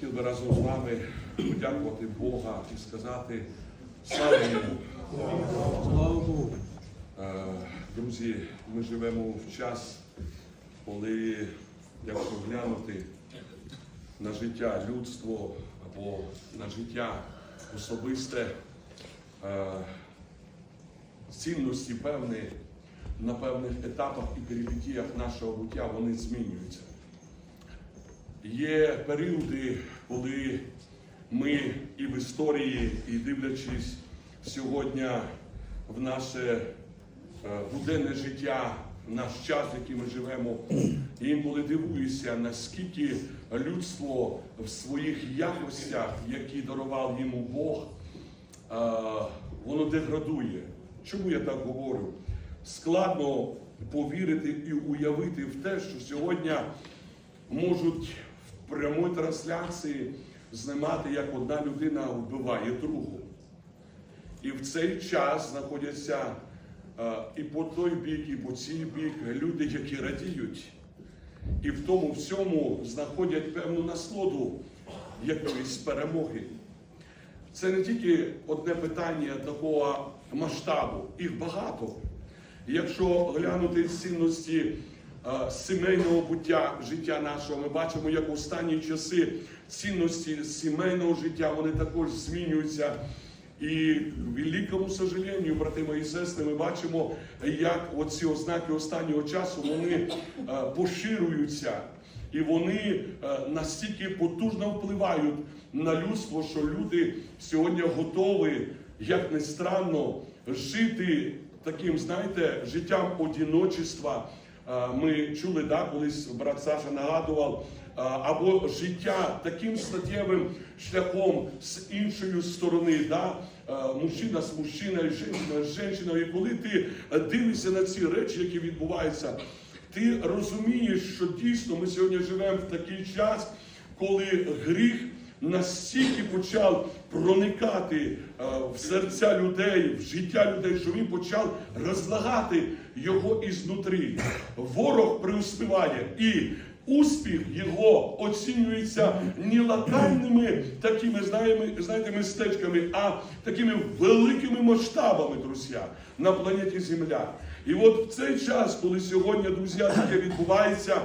хотів би разом з вами подякувати Бога і сказати слава йому. Слава Богу. Е, Друзі, ми живемо в час, коли, якщо глянути на життя людство або на життя особисте, е, цінності певні на певних етапах і перипетіях нашого буття вони змінюються. Є періоди, коли ми і в історії, і дивлячись сьогодні в наше е, буденне життя, в наш час, в який ми живемо, інколи дивуюся, наскільки людство в своїх якостях, які дарував йому Бог, е, воно деградує. Чому я так говорю? Складно повірити і уявити в те, що сьогодні можуть в прямій трансляції знімати, як одна людина вбиває другу. І в цей час знаходяться е, і по той бік, і по цей бік люди, які радіють. І в тому всьому знаходять певну насолоду якоїсь перемоги. Це не тільки одне питання такого масштабу, їх багато. Якщо глянути цінності сімейного буття життя нашого, ми бачимо, як у останні часи цінності сімейного життя вони також змінюються. І в великому сожаленню, брати мої сестри, ми бачимо, як оці ознаки останнього часу вони е, поширюються. І вони е, настільки потужно впливають на людство, що люди сьогодні готові, як не странно, жити таким, знаєте, життям одіночества. Е, Ми чули, да, колись брат Саша нагадував, е, або життя таким статтєвим шляхом з іншої сторони. Да? Е, Мужчина з мужчиною, жінка з жінкою. І коли ти дивишся на ці речі, які відбуваються, ти розумієш, що дійсно ми сьогодні живемо в такий час, коли гріх настільки почав проникати е, в серця людей, в життя людей, що він почав розлагати його ізнутрі. Ворог преуспіває і. Успіх його оцінюється не локальними такими знаєте, містечками, а такими великими масштабами, друзі, на планеті Земля. І от в цей час, коли сьогодні, друзі, таке відбувається,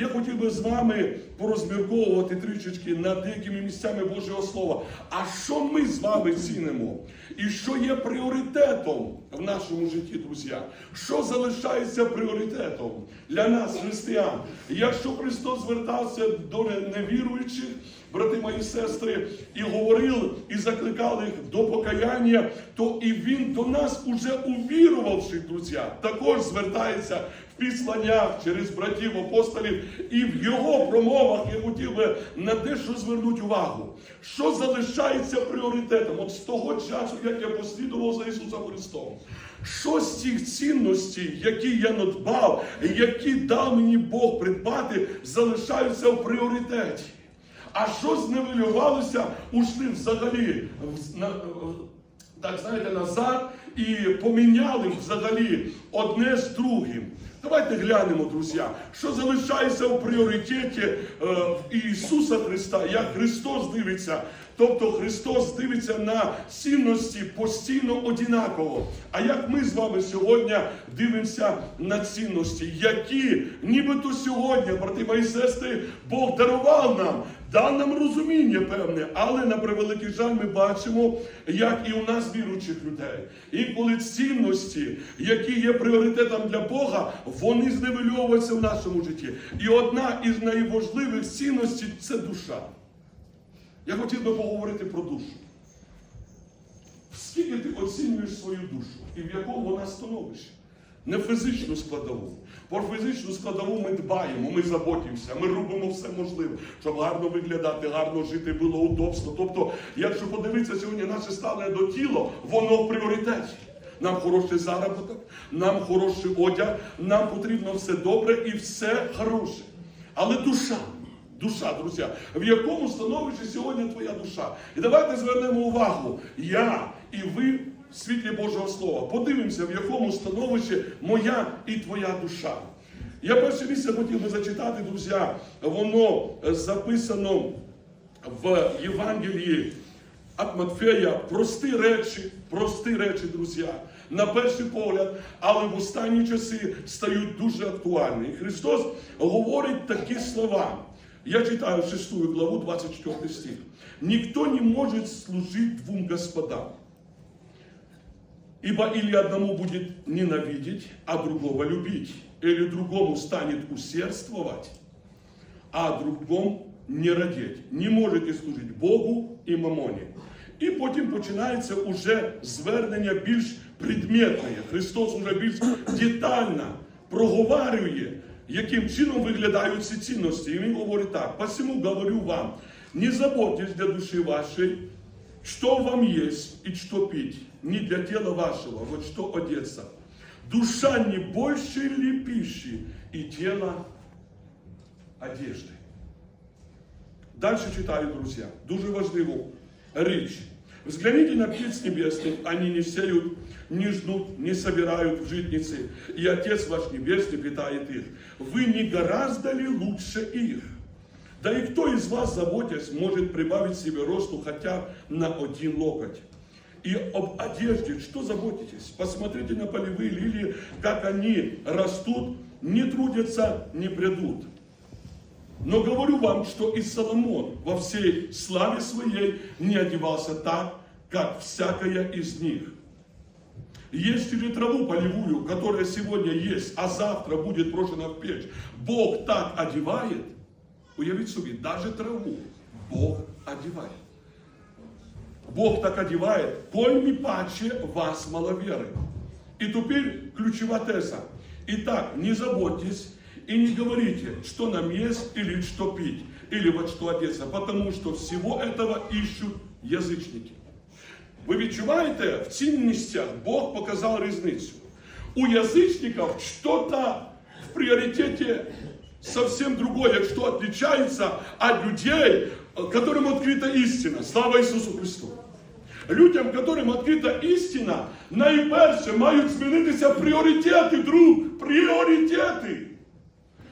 я хотів би з вами порозмірковувати трішечки над деякими місцями Божого Слова. А що ми з вами цінимо? І що є пріоритетом в нашому житті, друзі? Що залишається пріоритетом для нас, християн? Якщо Христос звертався до невіруючих, брати мої сестри, і говорив, і закликав їх до покаяння, то і Він до нас, уже увірувавши, друзі, також звертається в післаннях через братів апостолів і в його промовах я хотів би на дещо звернути увагу. Що залишається пріоритетом? От з того часу, як я послідував за Ісусом Христом. Що з цих цінностей, які я надбав, які дав мені Бог придбати, залишаються в пріоритеті? А що зневелювалося, ушли взагалі так знаєте, назад і поміняли взагалі одне з другим. Давайте глянемо, друзі, що залишається в пріоритеті е, Ісуса Христа, як Христос дивиться. Тобто Христос дивиться на цінності постійно одинаково. А як ми з вами сьогодні дивимося на цінності, які нібито сьогодні, брати мої сестри, Бог дарував нам, дав нам розуміння певне, але на превеликий жаль ми бачимо, як і у нас віруючих людей. Інколи цінності, які є пріоритетом для Бога, вони зневельовуються в нашому житті. І одна із найважливих цінностей це душа. Я хотів би поговорити про душу. Скільки ти оцінюєш свою душу і в якому вона становищі? Не фізичну складову. Про фізичну складову ми дбаємо, ми заботимося, ми робимо все можливе, щоб гарно виглядати, гарно жити, було удобство. Тобто, якщо подивитися сьогодні наше ставлення до тіла, воно в пріоритеті. Нам хороший заробіток, нам хороший одяг, нам потрібно все добре і все хороше. Але душа. Душа, друзі, в якому становищі сьогодні твоя душа? І давайте звернемо увагу. Я і ви в світлі Божого Слова. Подивимося, в якому становищі моя і твоя душа. Я перше місце хотів би зачитати, друзі. Воно е, записано в Євангелії від Матфея прості речі, прості речі, друзі, на перший погляд, але в останні часи стають дуже актуальні. І Христос говорить такі слова. Я читаю 6 главу, 24 стих. Никто не может служить двум господам. Ибо или одному будет ненавидеть, а другого любить, или другому станет усердствовать, а другому не радеть. Не можете служити Богу і мамоні. І потім починається уже звернення більш предметне. Христос уже більш детально проговарює, яким чином виглядають ці цінності. І він говорить так: посему говорю вам, не заботьтесь для души вашей, что вам есть и что пить, не для тела вашего, вот что одеться. Душа не больше ли пищи и тело одежды. Дальше читаю, друзья. Дуже важливу річ. Взгляните на птиц небесных, они не сеют, не жнут, не собирают в житницы, и Отец ваш Небесный питает их. Вы не гораздо ли лучше их? Да и кто из вас, заботясь, может прибавить себе росту хотя на один локоть? И об одежде, что заботитесь? Посмотрите на полевые лилии, как они растут, не трудятся, не придут. Но говорю вам, что и Соломон во всей славе своей не одевался так, как всякая из них. Есть ли траву полевую, которая сегодня есть, а завтра будет брошена в печь? Бог так одевает, уявіть собі, даже траву Бог одевает. Бог так одевает, коль не паче вас маловеры. И теперь ключевая теза. Итак, не заботьтесь и не говорите, что нам есть или что пить, или вот что одеться, потому что всего этого ищут язычники. Ви відчуваєте, в цих місцях Бог показав різницю. У язичників что-то в пріоритеті совсем другое, что отличается от людей, которым открыта истина. Слава Ісусу Христу! Людям, которым відкрита істина, найперше мають змінитися пріоритети, друг. Пріоритети.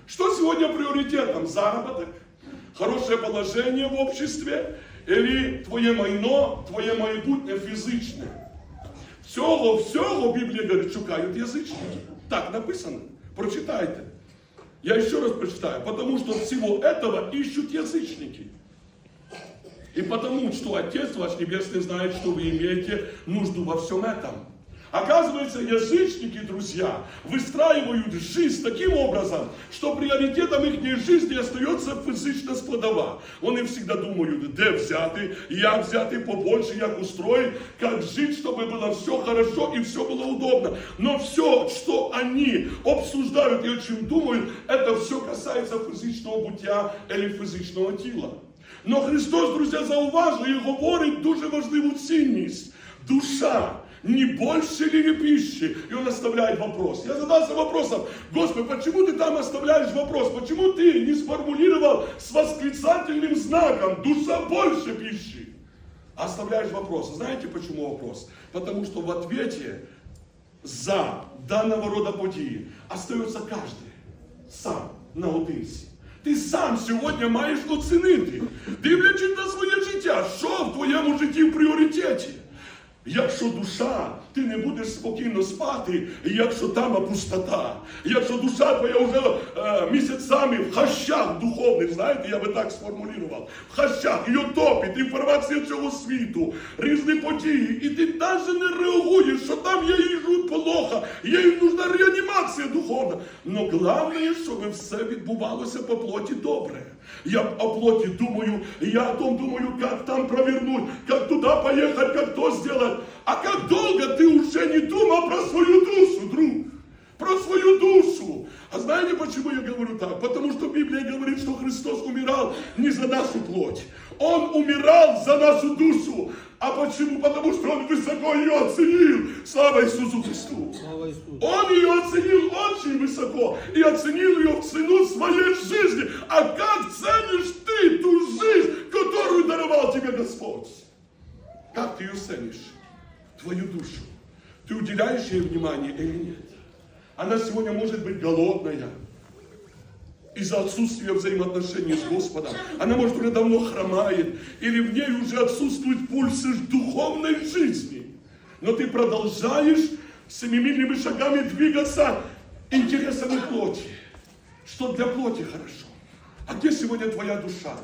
Что сегодня приоритетом? Заработок? Хорошее положение в обществе? Или твоє майно, твоє майбутнє фізичне? Всього, всього Біблія говорить, шукають язичники. Так написано. Прочитайте. Я еще раз прочитаю. Потому что всего этого ищут язычники. И потому что Отец ваш Небесный знает, что вы имеете нужду во всем этом. Оказывается, язычники, друзья, выстраивают жизнь таким образом, что приоритетом их жизни остается фізична складова. Вони всегда думают, де взяти, як взяти побольше, як устроить, как жить, чтобы было все хорошо и все было удобно. Но все, что они обсуждают и о чем думают, это все касается фізичного буття или фізичного тіла. Но Христос, друзі, зауважує і говорить дуже важливу цінність. Душа не больше ли не пищи? И он оставляет вопрос. Я задался вопросом, Господи, почему ты там оставляешь вопрос? Почему ты не сформулировал с восклицательным знаком душа больше пищи? А Оставляешь вопрос. Знаете почему вопрос? Потому что в ответе за данного рода події остается каждый сам наодинці. Ти сам сьогодні маєш оцінити, дивлячись на своє життя, що в твоєму житті в пріоритеті. Якщо душа, ти не будеш спокійно спати, якщо там пустота, якщо душа твоя вже е, місяцями в хащах духовних, знаєте, я би так сформулював, в хащах, її топить, інформація цього світу, різні події, і ти навіть не реагуєш, що там є їжу плохо, їй нужна реанімація духовна. Но головне, щоб все відбувалося по плоті добре. Я о плоти думаю, я о том думаю, как там провернуть, как туда поехать, как то сделать. А как долго ты уже не думал про свою душу, друг? Про свою душу. А знаете, почему я говорю так? Потому что Библия говорит, что Христос умирал не за нашу плоть. Он умирал за нашу душу. А почему? Потому что Он высоко ее оценил. Слава Иисусу Христу. Слава Ісусу. Он ее оценил очень высоко и оценил ее в цену своей жизни. А как ценишь ты ту жизнь, которую даровал тебе Господь? Как ты ее ценишь? Твою душу. Ты уделяешь ей внимание или нет? Она сегодня может быть голодная. из-за отсутствия взаимоотношений с Господом. Она, может, уже давно хромает, или в ней уже отсутствуют пульсы духовной жизни. Но ты продолжаешь семимильными шагами двигаться интересами плоти. Что для плоти хорошо. А где сегодня твоя душа?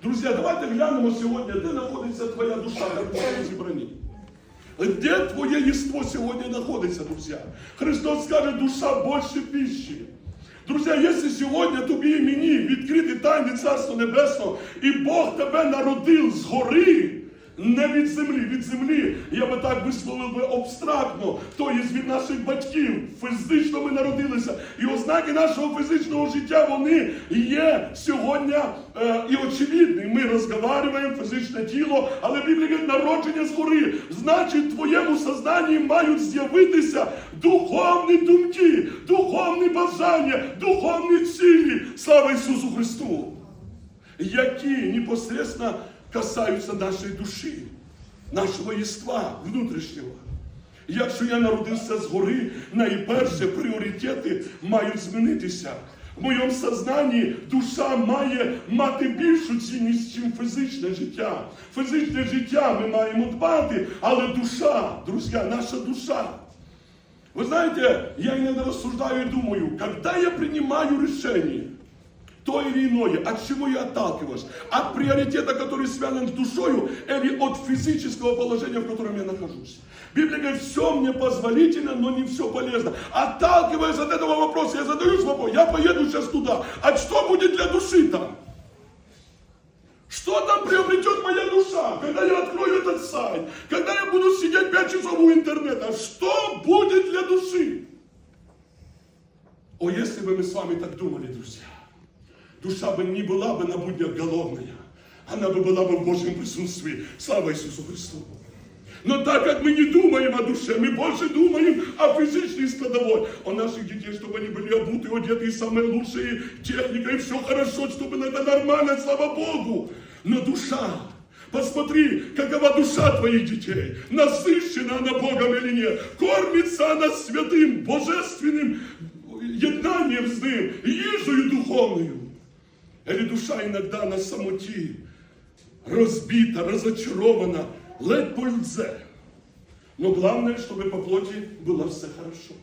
Друзья, давайте глянемо сегодня, где находится твоя душа, как зібранні. Де твоє єство сьогодні знаходиться, друзі? Христос скажет, душа больше пищи. Друзі, якщо сьогодні тобі і мені відкрити тайне Царства Небесного, і Бог тебе народив з гори, не від землі, від землі, я би так висловив би абстрактно, тобто від наших батьків, фізично ми народилися. І ознаки нашого фізичного життя, вони є сьогодні е, і очевидні. Ми розговорюємо фізичне тіло, але Біблія говорить, народження згори. Значить, в твоєму сознанні мають з'явитися духовні думки, духовні бажання, духовні цілі. Слава Ісусу Христу! які непосредственно касаються нашої душі, нашого єства внутрішнього. Якщо я народився згори, найперше пріоритети мають змінитися. В моєму сознанні душа має мати більшу цінність, ніж фізичне життя. Фізичне життя ми маємо дбати, але душа, друзі, наша душа. Вы знаете, я иногда рассуждаю и думаю, когда я принимаю решение, то или иное, от чего я отталкиваюсь? От приоритета, который связан с душою, или от физического положения, в котором я нахожусь? Библия говорит, все мне позволительно, но не все полезно. Отталкиваясь от этого вопроса, я задаюсь вопрос, я поеду сейчас туда, а что будет для души там? Что там приобретет моя душа, когда я открою этот сайт, когда я буду сидеть 5 часов у интернета? Что будет для души? О, если бы мы с вами так думали, друзья, душа бы не была бы на буднях голодная, она бы была бы в Божьем присутствии. Слава Иисусу Христу! Но так как мы не думаем о душе, мы больше думаем о физической складовой, о наших детей, чтобы они были обуты, одеты, и самые лучшие техника, и все хорошо, чтобы это нормально, слава Богу. Но душа, посмотри, какова душа твоих детей, насыщена она Богом или нет, кормится она святым, божественным єднанням з ним, їжею духовною. Или душа иногда на самоті, розбита, разочарована, ледь пользе. Но главное, чтобы по плоти было все хорошо.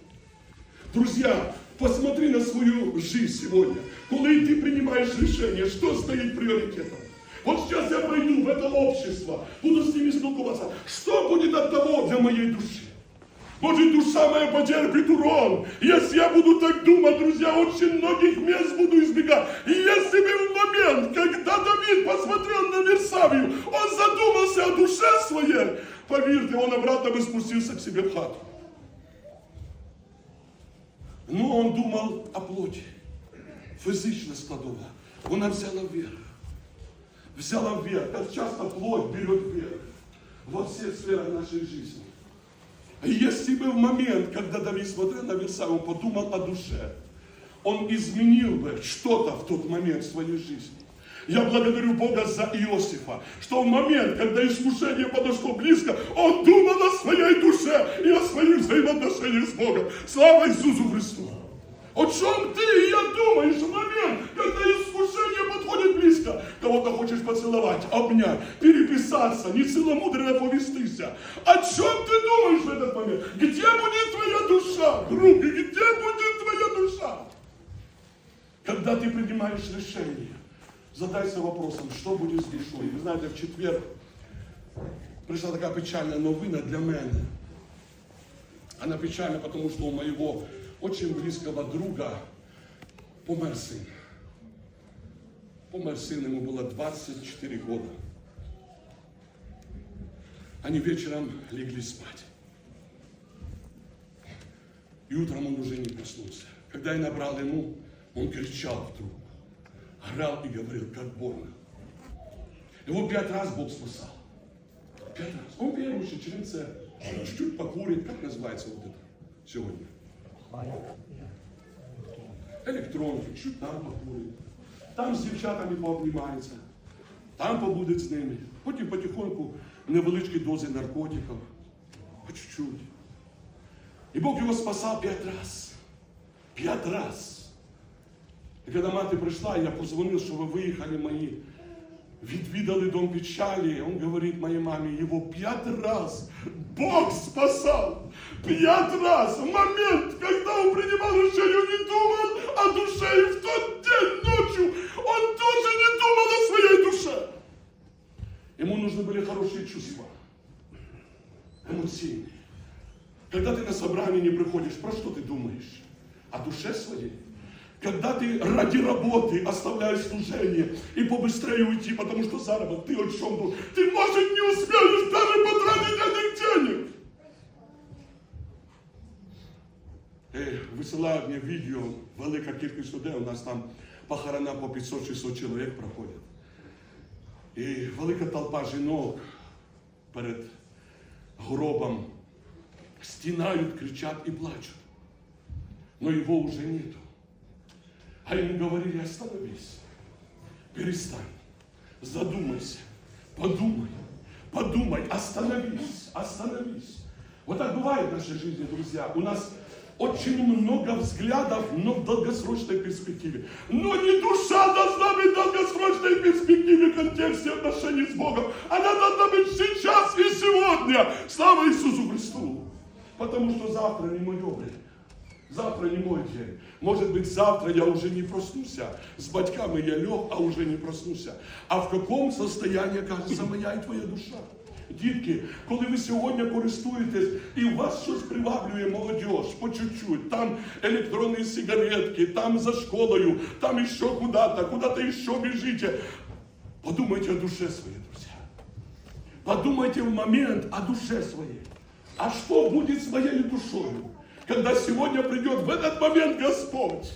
Друзья, посмотри на свою жизнь сегодня. Коли ты принимаешь решение, что стоит приоритетом? Вот сейчас я пойду в это общество, буду с ними спілкуватися. Что будет от того для моей души? Может, душа моя потерпит урон. Если я буду так думать, друзья, очень многих мест буду избегать. И если бы в момент, когда Давид посмотрел на Версавию, он задумался о душе своей, поверьте, он обратно бы спустился к себе в хату. Но он думал о плоти. Физична складова. Вона взяла вверх. Взяла вверх. Как часто плоть берет вверх во всех сферах нашей жизни. И Если бы в момент, когда Давид смотрел на Версавию, он подумал о душе, он изменил бы что-то в тот момент в своей жизни. Я благодарю Бога за Иосифа, что в момент, когда искушение подошло близко, он думал о своей душе и о своих взаимоотношениях с Богом. Слава Иисусу Христу! О чем ты и я думаешь в момент, когда подходит близко? Кого-то хочешь поцеловать, обнять, переписаться, нецеломудренно повестися. О чем ты думаешь в этот момент? Где будет твоя душа? Друг, где будет твоя душа? Когда ты принимаешь решение, задайся вопросом, что будет с душой. Вы знаете, в четверг пришла такая печальная новина для меня. Она печальна, потому что у моего очень близкого друга помер сын. Помер сын, ему было 24 года. Они вечером легли спать. И утром он уже не проснулся. Когда я набрал ему, он кричал в трубку. Орал и говорил, как больно. Его пять раз Бог спасал. Пять раз. Он верующий, церкви. Чуть-чуть покурит. Как называется вот это сегодня? Електронки, чуть там покурить. Там з дівчатами пообнімається. Там побуде з ними. Потім потихоньку невеличкі дози наркотиків. По чуть-чуть. І Бог його спасав п'ять раз. П'ять раз. І коли мати прийшла, я позвонив, що ви виїхали мої, відвідали дом печалі. Он говорить моей маме, его пять раз Бог спасал. Пять раз. В момент, когда он принимал решение, он не думал о душе. И в тот день ночью он тоже не думал о своей душе. Ему нужны были хорошие чувства. Эмоциональные. Когда ты на собрание не приходишь, про что ты думаешь? О душе своей? Когда ты ради работы оставляешь служение и побыстрее уйти, потому что заработок, ты о чем думаешь? Ты, может, не успеешь даже потратить этих денег. Е, Висилають мені відео, велика кількість людей, у нас там похорона по 500-600 чоловік проходять. І велика толпа жінок перед гробом стенают, кричат и плачут. Но его уже нету. А им говорили, остановись, перестань, задумайся, подумай, подумай, остановись, остановись. Вот так бывает в нашей жизни, друзья. У нас очень много взглядов, но в долгосрочной перспективе. Но не душа должна быть в долгосрочной перспективе в контексте отношений с Богом. Она должна быть сейчас и сегодня. Слава Иисусу Христу. Потому что завтра не мое время. Завтра не мой день. Может быть, завтра я уже не проснуся. С батьками я лег, а уже не проснуся. А в каком состоянии окажется моя і твоя душа? Дітки, коли ви сьогодні користуєтесь і у вас щось приваблює молодіж по чуть-чуть, там електронні сигаретки, там за школою, там еще куда-то, куда-то еще бежите. Подумайте о душе своей, друзья. Подумайте в момент о душе своей. А что будет с моей душой, когда сегодня придет в этот момент Господь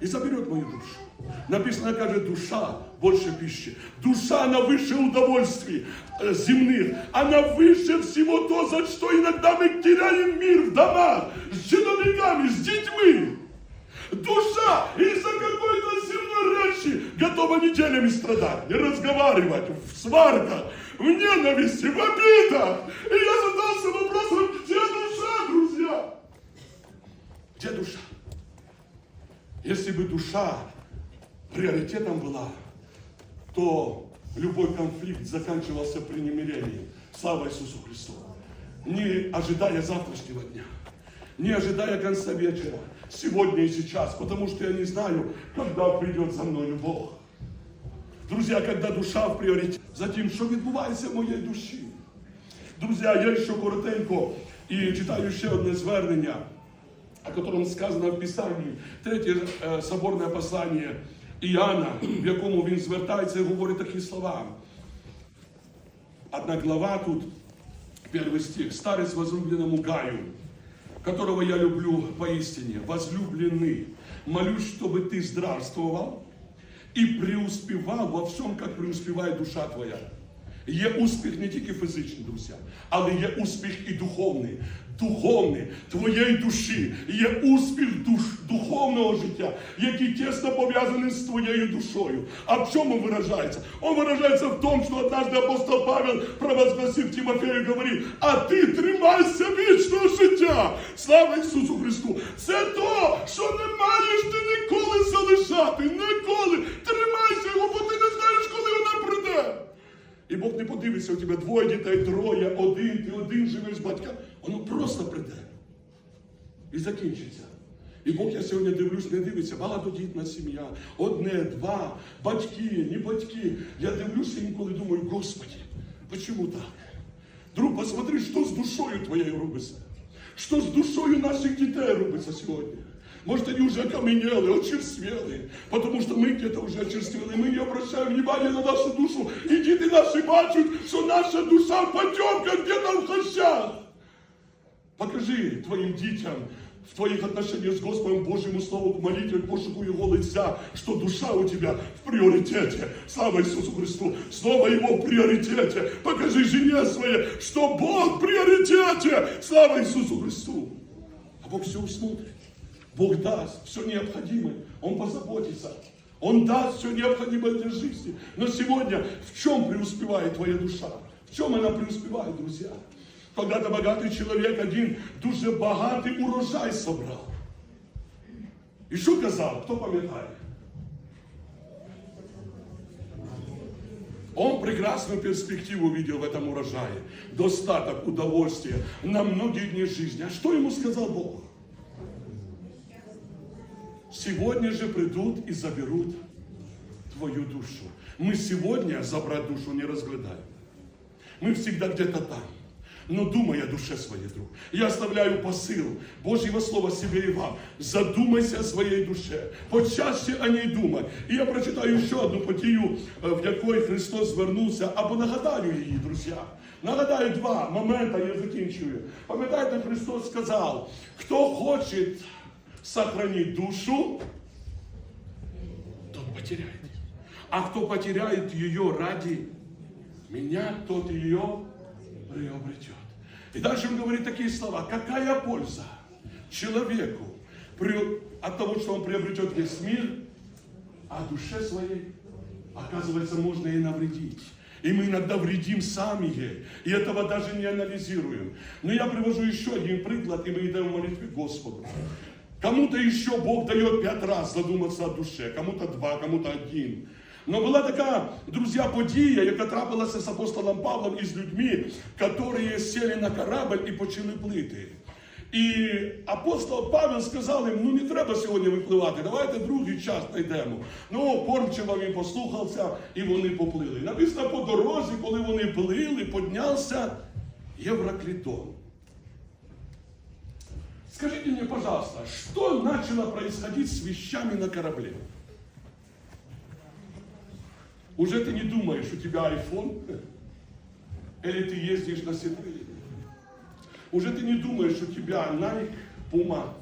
И заберет мою душу? Написано, каже, душа больше пищи. Душа, она выше удовольствий э, земных. Она выше всего то, за что иногда мы теряем мир в домах, с чиновниками, с детьми. Душа из-за какой-то земной речи готова неделями страдать, не разговаривать, в сварках, в ненависти, в обидах. И я задался вопросом, где душа, друзья? Где душа? Если бы душа приоритетом была, то любой конфликт заканчивался при немирении. Слава Иисусу Христу. Не ожидая завтрашнего дня, не ожидая конца вечера, сегодня и сейчас, потому что я не знаю, когда придет за мною Бог. Друзья, когда душа в пріоритеті, затім, що відбувається в моїй душі. Друзі, я ще коротенько і читаю ще одне звернення, о котором сказано в Писанні, третє е, соборне послання Іоанна, в якому він звертається і говорить такі слова. Одна глава тут, первый стих. Старец возлюбленному Гаю, которого я люблю поистине, возлюбленный, молюсь, чтобы ты здравствовал і преуспівав во всьому, як преуспіває душа твоя. Є успіх не тільки фізичний, друзі, але є успіх і духовний. Духовний твоєї душі, є успіх душ, духовного життя, який тісно пов'язаний з твоєю душою. А в чому виражається? Он виражається в тому, що однажды апостол Павел провозгласив Тимофею, говорив, а ти тримайся вічного життя. Слава Ісусу Христу! Це то, що не маєш ти ніколи залишати. Ніколи. Тримайся його, бо ти не знаєш, коли вона прийде. І Бог не подивиться у тебе двоє дітей, троє, один, ти один живеш з батьками. Воно просто прийде. І закінчиться. І Бог, я сьогодні дивлюсь, не дивиться, багатодітна сім'я, одне, два, батьки, не батьки. Я дивлюся інколи думаю, Господи, почему так? Друг, посмотри, що з душою твоєю робиться. Що з душою наших дітей робиться сьогодні. Может, они уже окаменели, очерствели, потому что мы где-то уже очерствели, мы не обращаем внимания на нашу душу, и дети наши бачат, что наша душа в где-то в хащах. Покажи твоим детям в твоих отношениях с Господом Божьему Слову, к молитве, к пошуку Его лица, что душа у тебя в приоритете. Слава Иисусу Христу. Слово Его в приоритете. Покажи жене своей, что Бог в приоритете. Слава Иисусу Христу. А Бог все усмотрит. Бог даст все необходимое. Он позаботится. Он даст все необходимое для жизни. Но сегодня в чем преуспевает твоя душа? В чем она преуспевает, друзья? Когда-то богатый человек один дуже богатый урожай собрал. И что сказал? Кто помнит? Он прекрасную перспективу видел в этом урожае. Достаток, удовольствие на многие дни жизни. А что ему сказал Бог? Сегодня же придут и заберут твою душу. Мы сегодня забрать душу не разглядаем. Мы всегда где-то там. Но думай о душе своей, друг. Я оставляю посыл Божьего Слова себе и вам. Задумайся о своей душе. Почаще о ней думай. І я прочитаю ще одну подію, е, в якої Христос звернувся, або нагадаю її, друзі. Нагадаю два моменти, я закінчую. Пам'ятаєте, Христос сказав, хто хоче сохранить душу, тот потеряет. А кто потеряет ее ради меня, тот ее приобретет. И дальше он говорит такие слова. Какая польза человеку от того, что он приобретет весь мир, а душе своей, оказывается, можно и навредить. И мы иногда вредим сами ей. И этого даже не анализируем. Но я привожу еще один приклад, и мы в молитве Господу. Кому-то еще Бог дает пять раз задуматься о душе, кому-то два, кому-то один. Но була така, друзі, подія, яка трапилася з апостолом Павлом і з людьми, які сіли на корабль і почали плити. І апостол Павел сказав їм, ну не треба сьогодні випливати, давайте другий час знайдемо. Ну, кормчиво він послухався, і вони поплили. Написано по дорозі, коли вони плили, піднявся Євроклітон. Скажите мне, пожалуйста, что начало происходить с вещами на корабле? Уже ты не думаешь, у тебя iPhone? Или ты ездишь на седле? Уже ты не думаешь, у тебя Nike, Puma?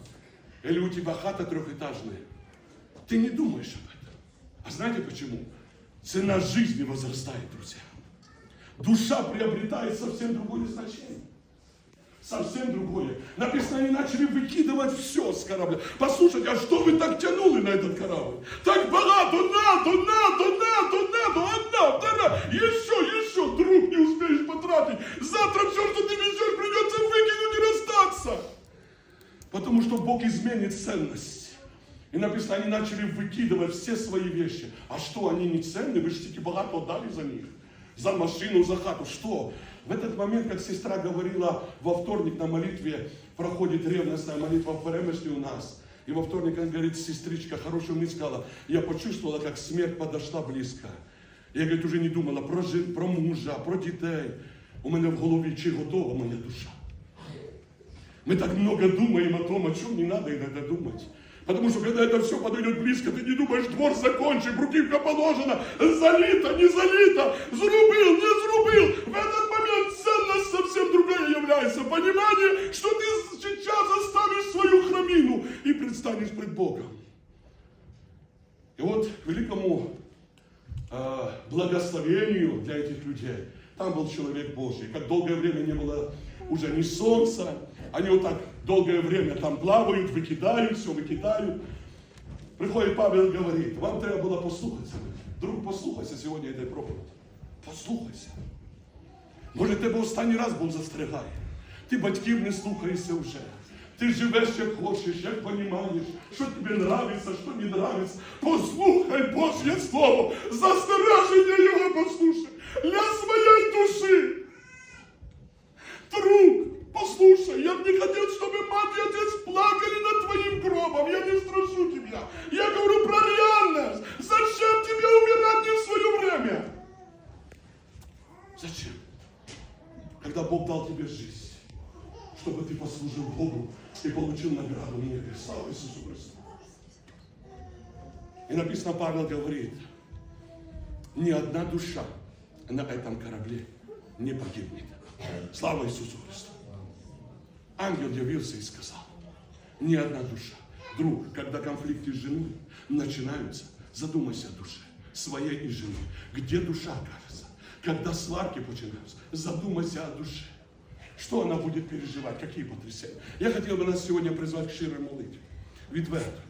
Или у тебя хата трехэтажная? Ты не думаешь об этом. А знаете почему? Цена жизни возрастает, друзья. Душа приобретает совсем другое значение. Совсем другое. Написано, они начали выкидывать все с корабля. Послушайте, а что вы так тянули на этот корабль? Так багато, надо, надо, надо, надо, одна, вторая, еще, еще, друг, не успеешь потратить. Завтра все, что ты везешь, придется выкинуть и расстаться. Потому что Бог изменит ценность. И написано, они начали выкидывать все свои вещи. А что, они не ценны? Вы же таки богато отдали за них. За машину, за хату. Что? В этот момент, как сестра говорила во вторник на молитве, проходит ревностная молитва в Перемышле у нас. И во вторник она говорит, сестричка, хорошую мысль сказала, я почувствовала, как смерть подошла близко. Я, говорит, уже не думала про, жи- про мужа, про дітей. У мене в голові, чи готова моя душа. Мы так много думаем о том, о чем не надо иногда думать. Потому что когда это все подойдет близко, ты не думаешь, двор закончен, бруківка положена, залито, не залито, зрубил, не зрубил. В этот момент ценность совсем другая является. Понимание, что ты сейчас оставишь свою храмину и предстанешь пред Богом. И вот к великому э, благословению для этих людей. Там был человек Божий. Как долгое время не было уже ни солнца, они вот так долгое время там плавают, выкидают, все выкидают. Приходит Павел и говорит, вам треба було послухатися. Друг, послухайся сьогодні этой проповіді. Послухайся. Може, тебе останній раз Бог застрягає. Ти батьків не слухаєшся вже. Ти живеш як хочеш, як понімаєш, що тобі нравиться, що не нравиться. Послухай Божє Слово, застереження Його послухай И написано, Павел говорит, ни одна душа на этом корабле не погибнет. Слава Иисусу Христу. Ангел явился и сказал, ни одна душа. Друг, когда конфликты с женой начинаются, задумайся о душе, своей и жены. Где душа окажется? Когда сварки начинаются, задумайся о душе. Что она будет переживать, какие потрясения. Я хотел бы нас сегодня призвать к широй молитве. Відверто.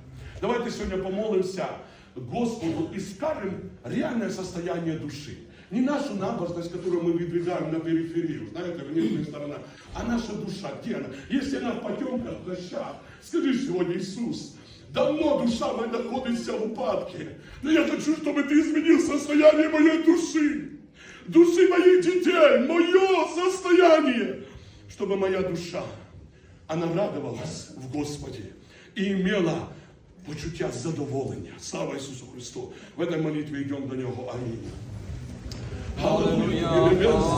Давайте сегодня помолимся Господу и скажем реальное состояние души. Не нашу набожность, которую мы выдвигаем на периферию, знаете, внешняя сторона, а наша душа, где она? Если она в потемках, в дощах, скажи сегодня, Иисус, давно душа моя находится в упадке, но я хочу, чтобы ты изменил состояние моей души. души моих детей, мое состояние, чтобы моя душа, она радовалась в Господі і имела почуття задоволення. Слава Ісусу Христу! В этой молитві йдемо до Нього. Амінь. Hallelujah.